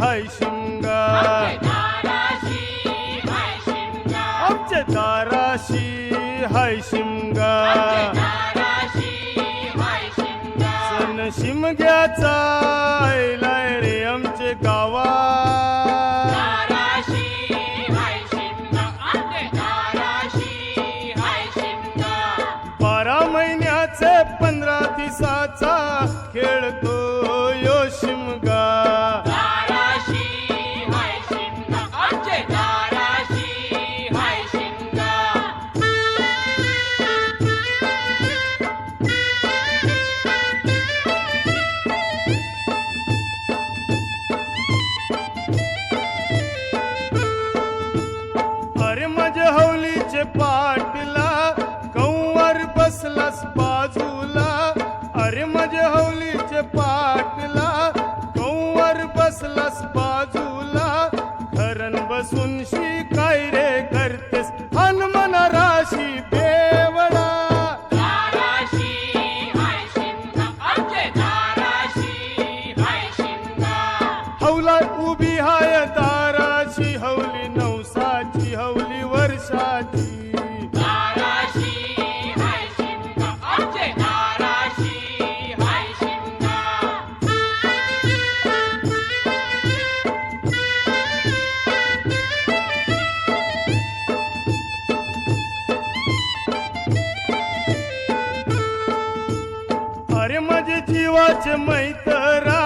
हाय शिमगा आमच्या दाराशी हाय शिमगा सण शिमग्याचा आयलाय रे आमचे गावा बारा महिन्याचे पंधरा दिवसाचा खेळतो अरे पाटला कौवर बसलास बाजूला. बसून शी काय रे करतेस? हनुमान राशी बेवडा. हवला उभी हाय दाराची हवली नवसाची हवली वर्षाची. अरे माझे जीवाचे मैतरा